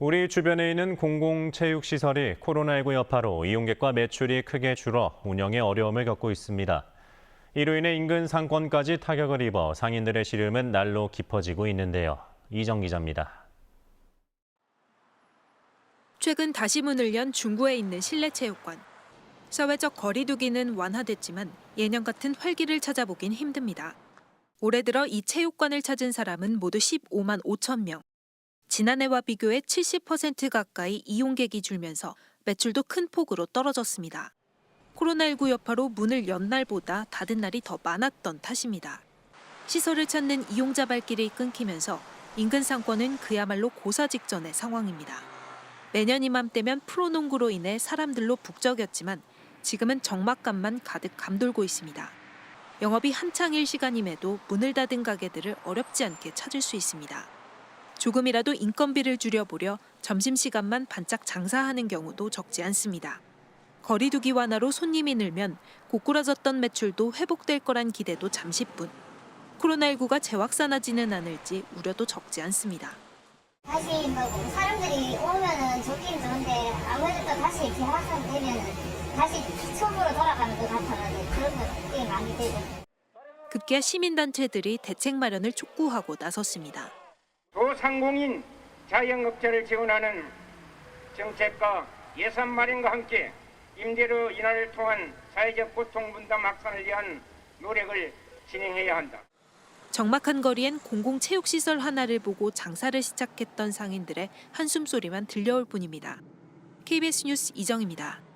우리 주변에 있는 공공체육시설이 코로나19 여파로 이용객과 매출이 크게 줄어 운영에 어려움을 겪고 있습니다. 이로 인해 인근 상권까지 타격을 입어 상인들의 시름은 날로 깊어지고 있는데요. 이정 기자입니다. 최근 다시 문을 연 중구에 있는 실내 체육관. 사회적 거리두기는 완화됐지만 예년 같은 활기를 찾아보긴 힘듭니다. 올해 들어 이 체육관을 찾은 사람은 모두 15만 5천 명. 지난해와 비교해 70% 가까이 이용객이 줄면서 매출도 큰 폭으로 떨어졌습니다. 코로나19 여파로 문을 연 날보다 닫은 날이 더 많았던 탓입니다. 시설을 찾는 이용자 발길이 끊기면서 인근 상권은 그야말로 고사 직전의 상황입니다. 매년 이맘때면 프로농구로 인해 사람들로 북적였지만 지금은 적막감만 가득 감돌고 있습니다. 영업이 한창일 시간임에도 문을 닫은 가게들을 어렵지 않게 찾을 수 있습니다. 조금이라도 인건비를 줄여보려 점심시간만 반짝 장사하는 경우도 적지 않습니다. 거리두기 완화로 손님이 늘면 고꾸라졌던 매출도 회복될 거란 기대도 잠시뿐. 코로나19가 재확산하지는 않을지 우려도 적지 않습니다. 다시 뭐 사람들이 오면은 좋긴 좋은데 아무래도 또 다시 재확산되면 다시 처음으로 돌아가는 것 같아가지고 그런 거꽤 많이 되고 급기야 시민단체들이 대책 마련을 촉구하고 나섰습니다. 소상공인 자영업자를 지원하는 정책과 예산 마련과 함께 임대료 인하를 통한 사회적 고통 분담 확산을 위한 노력을 진행해야 한다. 적막한 거리엔 공공 체육 시설 하나를 보고 장사를 시작했던 상인들의 한숨 소리만 들려올 뿐입니다. KBS 뉴스 이정입니다.